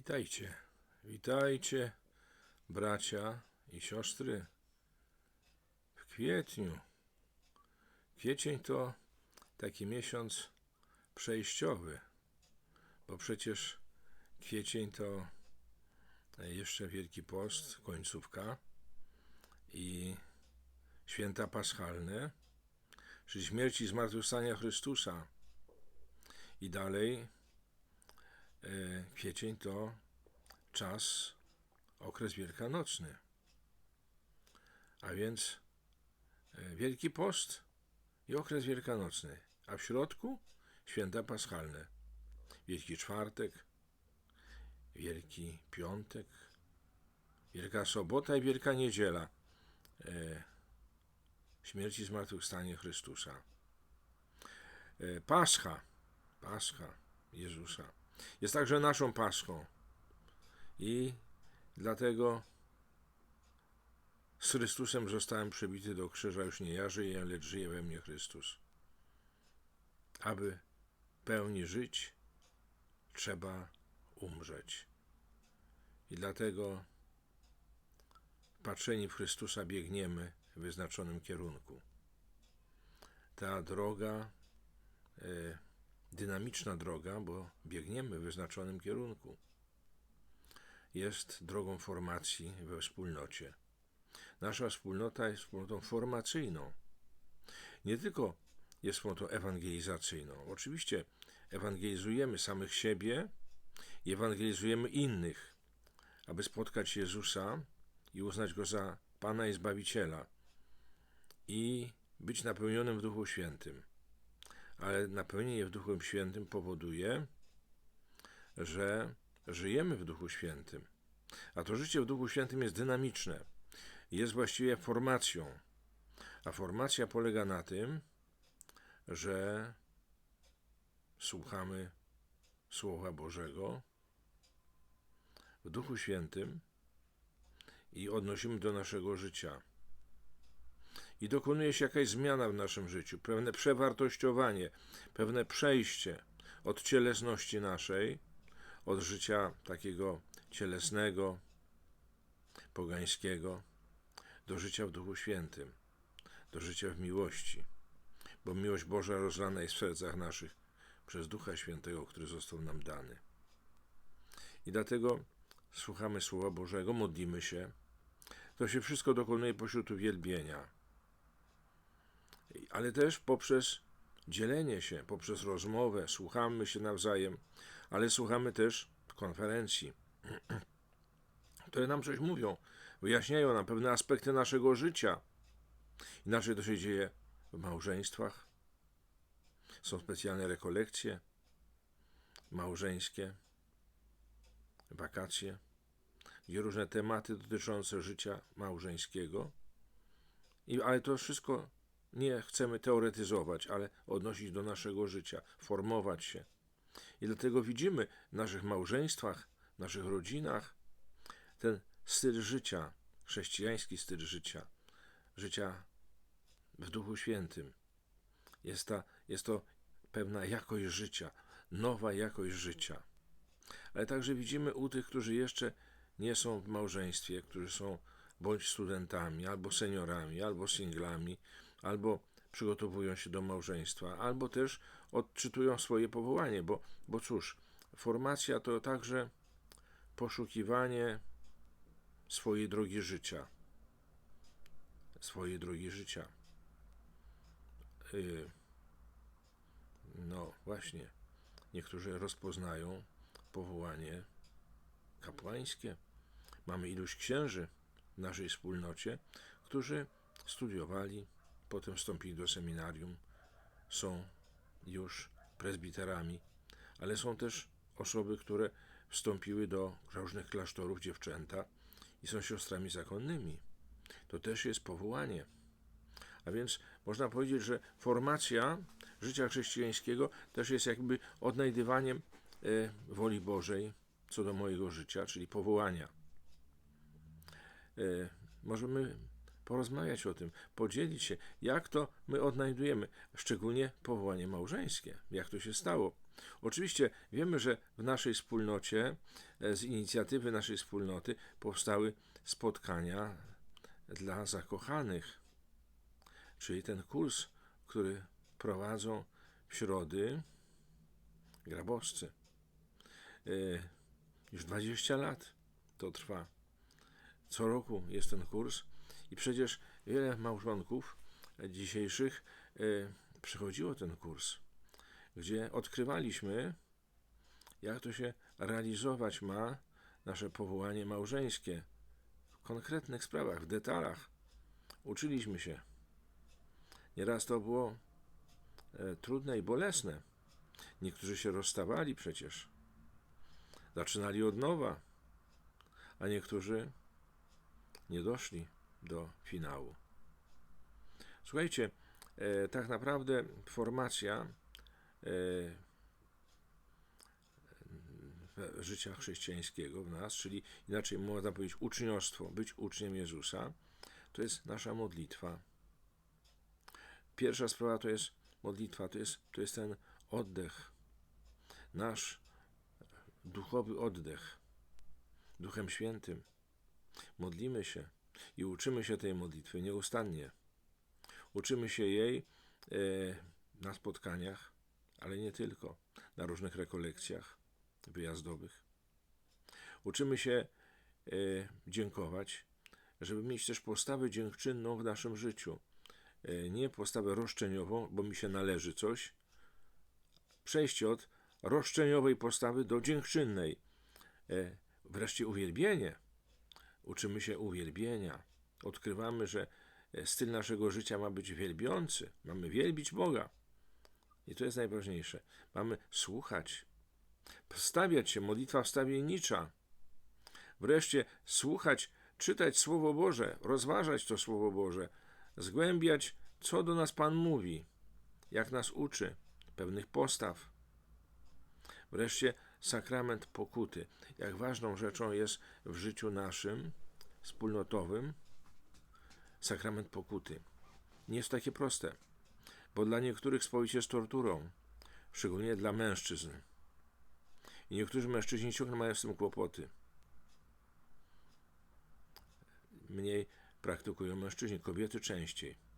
Witajcie, witajcie, bracia i siostry. W kwietniu. Kwiecień to taki miesiąc przejściowy, bo przecież kwiecień to jeszcze Wielki Post, końcówka i święta paschalne, czyli śmierci i zmartwychwstania Chrystusa. I dalej kwiecień to czas, okres wielkanocny. A więc e, Wielki Post i okres wielkanocny, a w środku święta paschalne. Wielki Czwartek, Wielki Piątek, Wielka Sobota i Wielka Niedziela. E, śmierci zmartwychwstanie Chrystusa. E, Pascha, Pascha Jezusa jest także naszą Paschą. I dlatego z Chrystusem zostałem przebity do krzyża. Już nie ja żyję, lecz żyje we mnie Chrystus. Aby pełni żyć, trzeba umrzeć. I dlatego patrzeni w Chrystusa biegniemy w wyznaczonym kierunku. Ta droga, e, dynamiczna droga, bo biegniemy w wyznaczonym kierunku, jest drogą formacji we wspólnocie. Nasza wspólnota jest wspólnotą formacyjną. Nie tylko jest wspólnotą ewangelizacyjną. Oczywiście ewangelizujemy samych siebie i ewangelizujemy innych, aby spotkać Jezusa i uznać Go za Pana i Zbawiciela i być napełnionym w Duchu Świętym. Ale napełnienie w Duchu Świętym powoduje, że żyjemy w Duchu Świętym. A to życie w Duchu Świętym jest dynamiczne. Jest właściwie formacją. A formacja polega na tym, że słuchamy Słowa Bożego w Duchu Świętym i odnosimy do naszego życia. I dokonuje się jakaś zmiana w naszym życiu, pewne przewartościowanie, pewne przejście od cielesności naszej, od życia takiego cielesnego, pogańskiego, do życia w Duchu Świętym, do życia w miłości, bo miłość Boża rozlana jest w sercach naszych przez Ducha Świętego, który został nam dany. I dlatego słuchamy Słowa Bożego, modlimy się. To się wszystko dokonuje pośród uwielbienia, ale też poprzez dzielenie się, poprzez rozmowę, słuchamy się nawzajem, ale słuchamy też konferencji, które nam coś mówią, wyjaśniają nam pewne aspekty naszego życia. Inaczej to się dzieje w małżeństwach. Są specjalne rekolekcje małżeńskie, wakacje, gdzie różne tematy dotyczące życia małżeńskiego. I, ale to wszystko nie chcemy teoretyzować, ale odnosić do naszego życia, formować się. I dlatego widzimy w naszych małżeństwach, naszych rodzinach ten styl życia, chrześcijański styl życia, życia w Duchu Świętym. Jest, ta, jest to pewna jakość życia, nowa jakość życia. Ale także widzimy u tych, którzy jeszcze nie są w małżeństwie, którzy są bądź studentami, albo seniorami, albo singlami, albo przygotowują się do małżeństwa, albo też odczytują swoje powołanie, bo, bo cóż, formacja to także poszukiwanie swojej drogi życia. Swojej drogi życia. Yy, no właśnie, niektórzy rozpoznają powołanie kapłańskie. Mamy iluś księży w naszej wspólnocie, którzy studiowali, potem wstąpili do seminarium, są już prezbiterami, ale są też osoby, które wstąpiły do różnych klasztorów, dziewczęta i są siostrami zakonnymi. To też jest powołanie. A więc można powiedzieć, że formacja życia chrześcijańskiego też jest jakby odnajdywaniem e, woli Bożej co do mojego życia, czyli powołania. E, możemy porozmawiać o tym, podzielić się, jak to my odnajdujemy, szczególnie powołanie małżeńskie, jak to się stało. Oczywiście wiemy, że w naszej wspólnocie, e, z inicjatywy naszej wspólnoty, powstały spotkania dla zakochanych, czyli ten kurs, który prowadzą w środy grabowscy. E, Już 20 lat to trwa. Co roku jest ten kurs i przecież wiele małżonków dzisiejszych e, przychodziło ten kurs, gdzie odkrywaliśmy, jak to się realizować ma nasze powołanie małżeńskie w konkretnych sprawach, w detalach. Uczyliśmy się. Nieraz to było e, trudne i bolesne. Niektórzy się rozstawali przecież. Zaczynali od nowa, a niektórzy nie doszli do finału. Słuchajcie, e, tak naprawdę formacja e, e, życia chrześcijańskiego w nas, czyli inaczej można powiedzieć uczniostwo, być uczniem Jezusa, to jest nasza modlitwa. Pierwsza sprawa to jest modlitwa, to jest, to jest ten oddech, nasz duchowy oddech Duchem Świętym. Modlimy się i uczymy się tej modlitwy nieustannie. Uczymy się jej e, na spotkaniach, ale nie tylko, na różnych rekolekcjach wyjazdowych. Uczymy się e, dziękować, żeby mieć też postawę dziękczynną w naszym życiu. E, nie postawę roszczeniową, bo mi się należy coś. Przejście od roszczeniowej postawy do dziękczynnej. Wreszcie uwielbienie. Uczymy się uwielbienia. Odkrywamy, że e, styl naszego życia ma być wielbiący. Mamy wielbić Boga. I to jest najważniejsze. Mamy słuchać, stawiać się, modlitwa wstawiennicza. Wreszcie słuchać, czytać Słowo Boże, rozważać to Słowo Boże, zgłębiać, co do nas Pan mówi, jak nas uczy, pewnych postaw. Wreszcie sakrament pokuty. Jak ważną rzeczą jest w życiu naszym, wspólnotowym, sakrament pokuty. Nie jest takie proste, bo dla niektórych spowiedź jest torturą, szczególnie dla mężczyzn. I niektórzy mężczyźni ciągle mają z tym kłopoty. Mniej praktykują mężczyźni, kobiety częściej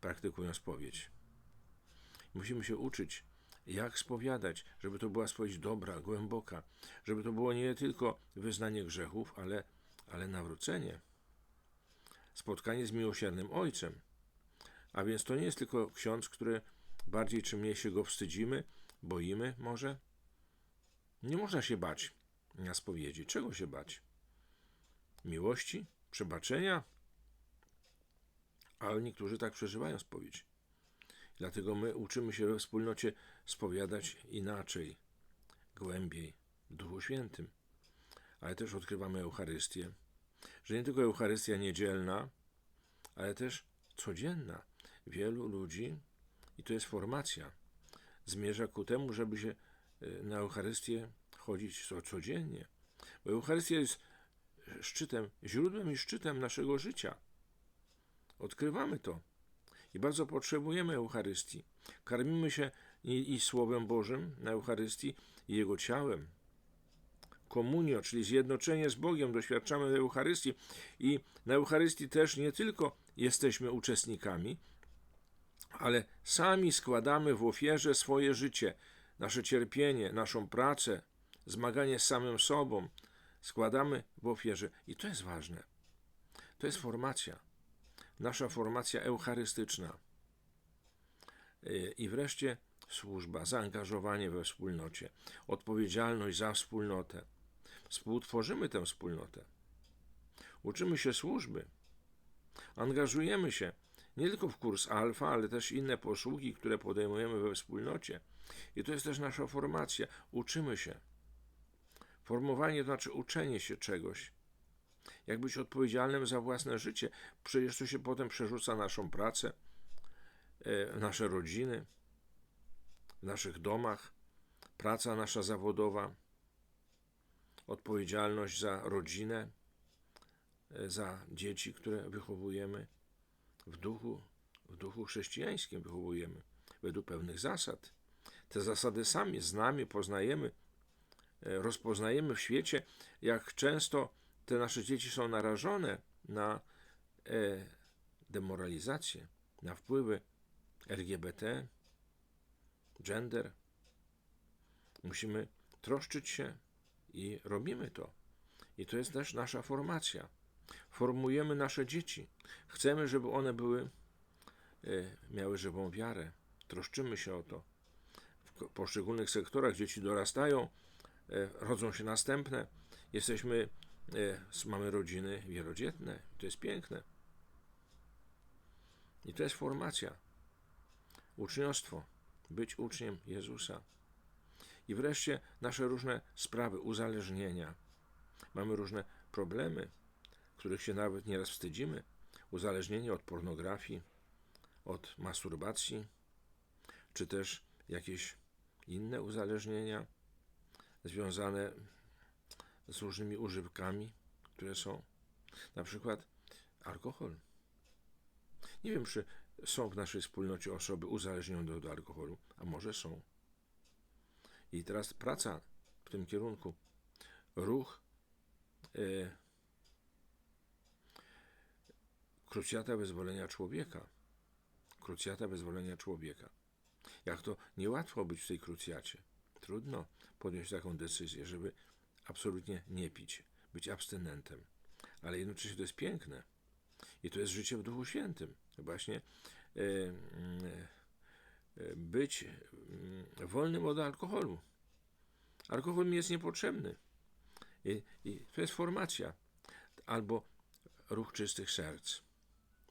praktykują spowiedź. Musimy się uczyć, jak spowiadać, żeby to była spowiedź dobra, głęboka, żeby to było nie tylko wyznanie grzechów, ale, ale nawrócenie. Spotkanie z miłosiernym Ojcem. A więc to nie jest tylko ksiądz, który bardziej czy mniej się go wstydzimy, boimy może. Nie można się bać na spowiedzi. Czego się bać? Miłości? Przebaczenia? Ale niektórzy tak przeżywają spowiedź. Dlatego my uczymy się we wspólnocie spowiadać inaczej, głębiej, w Duchu Świętym. Ale też odkrywamy Eucharystię, że nie tylko Eucharystia niedzielna, ale też codzienna. Wielu ludzi, i to jest formacja, zmierza ku temu, żeby się y, na Eucharystię chodzić codziennie. Bo Eucharystia jest szczytem, źródłem i szczytem naszego życia. Odkrywamy to i bardzo potrzebujemy Eucharystii. Karmimy się i, i Słowem Bożym na Eucharystii, i Jego ciałem. Komunio, czyli zjednoczenie z Bogiem, doświadczamy Eucharystii i na Eucharystii też nie tylko jesteśmy uczestnikami, ale sami składamy w ofierze swoje życie, nasze cierpienie, naszą pracę, zmaganie z samym sobą. Składamy w ofierze i to jest ważne. To jest formacja nasza formacja eucharystyczna. I wreszcie służba, zaangażowanie we wspólnocie, odpowiedzialność za wspólnotę. Współtworzymy tę wspólnotę. Uczymy się służby. Angażujemy się nie tylko w kurs alfa, ale też inne posługi, które podejmujemy we wspólnocie. I to jest też nasza formacja. Uczymy się. Formowanie to znaczy uczenie się czegoś jak być odpowiedzialnym za własne życie. Przecież to się potem przerzuca naszą pracę, e, nasze rodziny, w naszych domach, praca nasza zawodowa, odpowiedzialność za rodzinę, e, za dzieci, które wychowujemy w duchu, w duchu chrześcijańskim wychowujemy, według pewnych zasad. te zasady sami znamy, poznajemy, e, rozpoznajemy w świecie, jak często te nasze dzieci są narażone na e, demoralizację, na wpływy LGBT, gender. Musimy troszczyć się i robimy to. I to jest też nasza formacja. Formujemy nasze dzieci. Chcemy, żeby one były, e, miały żywą wiarę. Troszczymy się o to. W poszczególnych sektorach dzieci dorastają, e, rodzą się następne. Jesteśmy, mamy rodziny wielodzietne. To jest piękne. I to jest formacja. Uczniostwo. Być uczniem Jezusa. I wreszcie nasze różne sprawy, uzależnienia. Mamy różne problemy, których się nawet nieraz wstydzimy. Uzależnienie od pornografii, od masturbacji, czy też jakieś inne uzależnienia związane z różnymi używkami, które są. Na przykład alkohol. Nie wiem, czy są w naszej wspólnocie osoby uzależnione od alkoholu, a może są. I teraz praca w tym kierunku, ruch yy, krucjata wyzwolenia człowieka. Krucjata wyzwolenia człowieka. Jak to niełatwo być w tej krucjacie. Trudno podjąć taką decyzję, żeby absolutnie nie pić, być abstynentem. Ale jednocześnie to jest piękne. I to jest życie w Duchu Świętym. Właśnie e, e, być e, wolnym od alkoholu. Alkohol mi jest niepotrzebny. I, I to jest formacja. Albo ruch czystych serc,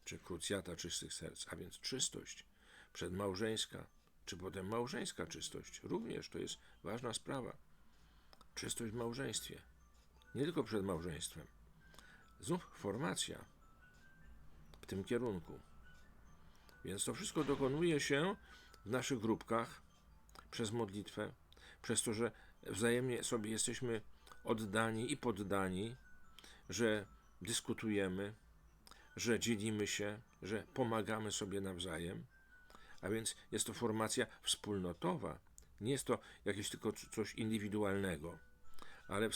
czy krucjata czystych serc, a więc czystość przedmałżeńska, czy potem małżeńska czystość. Również to jest ważna sprawa. Czystość w małżeństwie. Nie tylko przed małżeństwem. Znów formacja w tym kierunku. Więc to wszystko dokonuje się w naszych grupkach przez modlitwę, przez to, że wzajemnie sobie jesteśmy oddani i poddani, że dyskutujemy, że dzielimy się, że pomagamy sobie nawzajem. A więc jest to formacja wspólnotowa. Nie jest to jakieś tylko coś indywidualnego, ale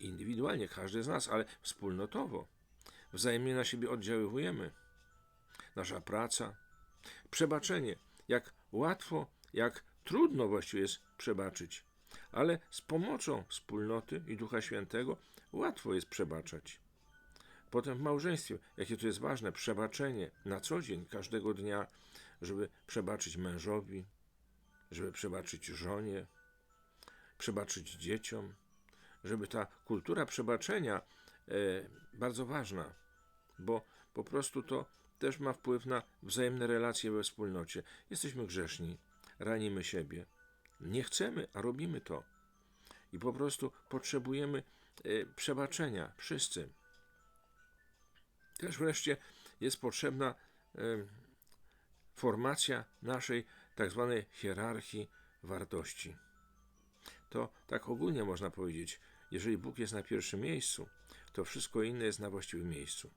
indywidualnie każdy z nas, ale wspólnotowo. Wzajemnie na siebie oddziaływujemy. Nasza praca, przebaczenie. Jak łatwo, jak trudno właściwie jest przebaczyć, ale z pomocą wspólnoty i Ducha Świętego łatwo jest przebaczać. Potem w małżeństwie, jakie to jest ważne, przebaczenie na co dzień, każdego dnia, żeby przebaczyć mężowi, żeby przebaczyć żonie, przebaczyć dzieciom, żeby ta kultura przebaczenia e, bardzo ważna, bo po prostu to też ma wpływ na wzajemne relacje we wspólnocie. Jesteśmy grzeszni, ranimy siebie, nie chcemy, a robimy to. I po prostu potrzebujemy e, przebaczenia, wszyscy. Też wreszcie jest potrzebna e, formacja naszej tak zwanej hierarchii wartości. To tak ogólnie można powiedzieć, jeżeli Bóg jest na pierwszym miejscu, to wszystko inne jest na właściwym miejscu.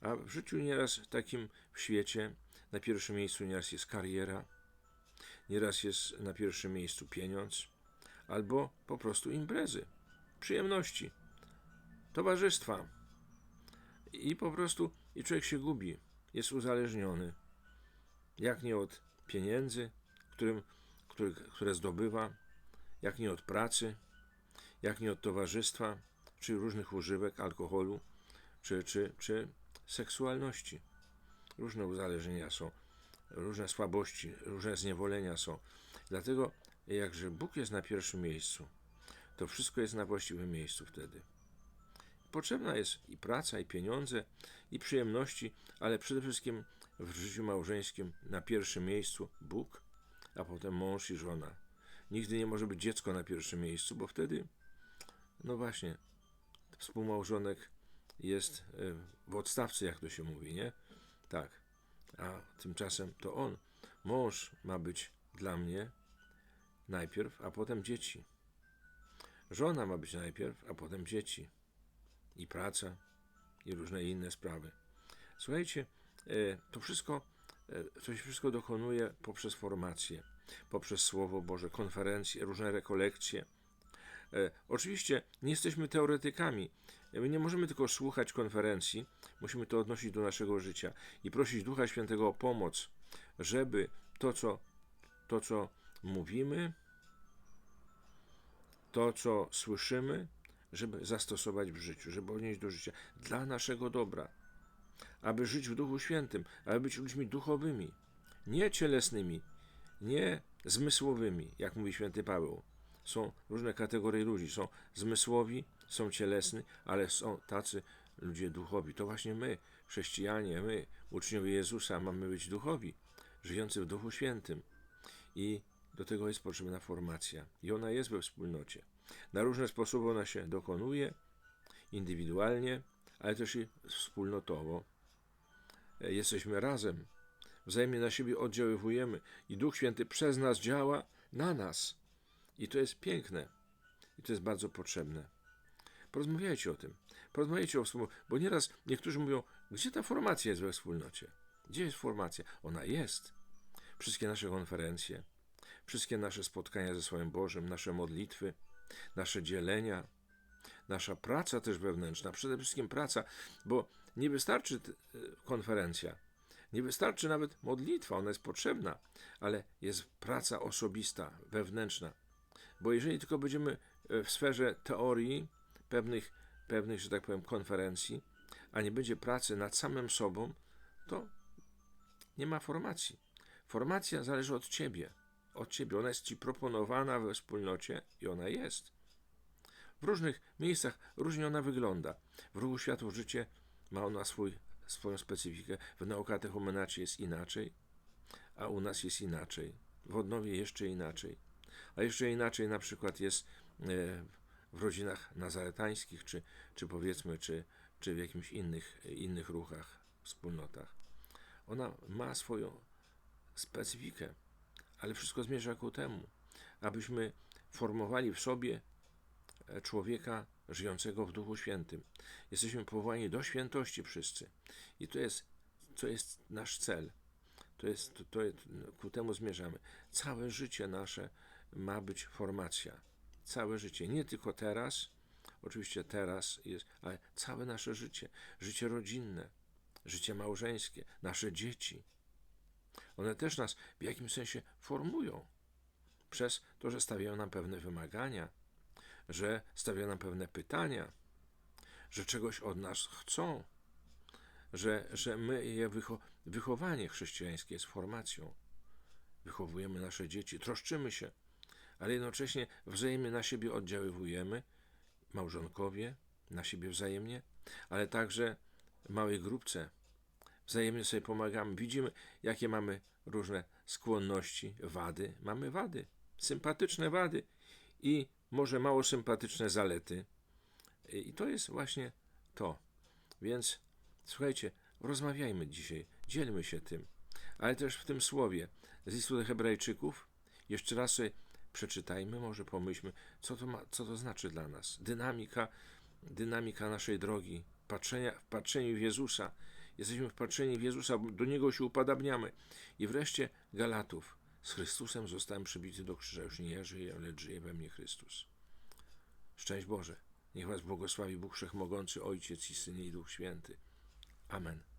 A w życiu nieraz takim w świecie na pierwszym miejscu nieraz jest kariera, nieraz jest na pierwszym miejscu pieniądz, albo po prostu imprezy, przyjemności, towarzystwa. I po prostu i człowiek się gubi, jest uzależniony jak nie od pieniędzy, którym, który, które zdobywa, jak nie od pracy, jak nie od towarzystwa, czy różnych używek alkoholu, czy, czy, czy seksualności. Różne uzależnienia są, różne słabości, różne zniewolenia są. Dlatego, jakże Bóg jest na pierwszym miejscu, to wszystko jest na właściwym miejscu wtedy. Potrzebna jest i praca, i pieniądze, i przyjemności, ale przede wszystkim w życiu małżeńskim na pierwszym miejscu Bóg, a potem mąż i żona. Nigdy nie może być dziecko na pierwszym miejscu, bo wtedy, no właśnie, współmałżonek jest e, w odstawce, jak to się mówi, nie? Tak. A tymczasem to on, mąż ma być dla mnie najpierw, a potem dzieci. Żona ma być najpierw, a potem dzieci. I praca, i różne inne sprawy. Słuchajcie, E, to wszystko, e, to się wszystko dokonuje poprzez formację. poprzez Słowo Boże, konferencje, różne rekolekcje. E, oczywiście nie jesteśmy teoretykami. My nie możemy tylko słuchać konferencji, musimy to odnosić do naszego życia i prosić Ducha Świętego o pomoc, żeby to, co, to, co mówimy, to, co słyszymy, żeby zastosować w życiu, żeby odnieść do życia dla naszego dobra, aby żyć w Duchu Świętym, aby być ludźmi duchowymi, nie cielesnymi, nie zmysłowymi, jak mówi święty Paweł. Są różne kategorie ludzi, są zmysłowi, są cielesni, ale są tacy ludzie duchowi. To właśnie my, chrześcijanie, my, uczniowie Jezusa, mamy być duchowi, żyjący w Duchu Świętym. I do tego jest potrzebna formacja. I ona jest we wspólnocie. Na różne sposoby ona się dokonuje, indywidualnie, ale też i wspólnotowo. E, Jesteśmy razem, wzajemnie na siebie oddziaływujemy i Duch Święty przez nas działa na nas. I to jest piękne. I to jest bardzo potrzebne. Porozmawiajcie o tym. Porozmawiajcie o wspólnocie, bo nieraz niektórzy mówią, gdzie ta formacja jest we wspólnocie? Gdzie jest formacja? Ona jest. Wszystkie nasze konferencje, wszystkie nasze spotkania ze Słowem Bożym, nasze modlitwy, nasze dzielenia, nasza praca też wewnętrzna, przede wszystkim praca, bo nie wystarczy konferencja, nie wystarczy nawet modlitwa, ona jest potrzebna, ale jest praca osobista, wewnętrzna. Bo jeżeli tylko będziemy e, w sferze teorii, pewnych, pewnych, że tak powiem, konferencji, a nie będzie pracy nad samym sobą, to nie ma formacji. Formacja zależy od ciebie. Od ciebie. Ona jest ci proponowana we wspólnocie i ona jest. W różnych miejscach różnie ona wygląda. W ruchu światło życie ma ona swój, swoją specyfikę. W Neokatech Omenacie jest inaczej, a u nas jest inaczej. W Odnowie jeszcze inaczej. A jeszcze inaczej na przykład jest e, w rodzinach nazaretańskich, czy, czy powiedzmy, czy, czy w jakimś innych, innych ruchach, wspólnotach. Ona ma swoją specyfikę, ale wszystko zmierza ku temu, abyśmy formowali w sobie człowieka żyjącego w Duchu Świętym. Jesteśmy powołani do świętości wszyscy. I to jest, to jest nasz cel. To jest, to, to ku temu zmierzamy. Całe życie nasze ma być formacja. Całe życie. Nie tylko teraz, oczywiście teraz jest, ale całe nasze życie. Życie rodzinne, życie małżeńskie, nasze dzieci. One też nas w jakimś sensie formują. Przez to, że stawiają nam pewne wymagania, że stawiają nam pewne pytania, że czegoś od nas chcą, że, że my je wycho wychowanie chrześcijańskie jest formacją. Wychowujemy nasze dzieci, troszczymy się, ale jednocześnie wzajemnie na siebie oddziaływujemy, małżonkowie, na siebie wzajemnie, ale także w małej grupce. Wzajemnie sobie pomagamy. Widzimy, jakie mamy różne skłonności, wady. Mamy wady, sympatyczne wady i może mało sympatyczne zalety. I to jest właśnie to. Więc słuchajcie, rozmawiajmy dzisiaj, dzielmy się tym, ale też w tym słowie z listu do Hebrajczyków, jeszcze raz sobie przeczytajmy, może pomyślmy, co to, ma, co to znaczy dla nas. Dynamika, dynamika naszej drogi, patrzenia, w patrzeniu w Jezusa. Jesteśmy wpatrzeni w Jezusa, do Niego się upadabniamy. I wreszcie Galatów. Z Chrystusem zostałem przybity do krzyża. Już nie ja żyję, lecz żyje we mnie Chrystus. Szczęść Boże. Niech Was błogosławi Bóg Wszechmogący, Ojciec i Syn i Duch Święty. Amen.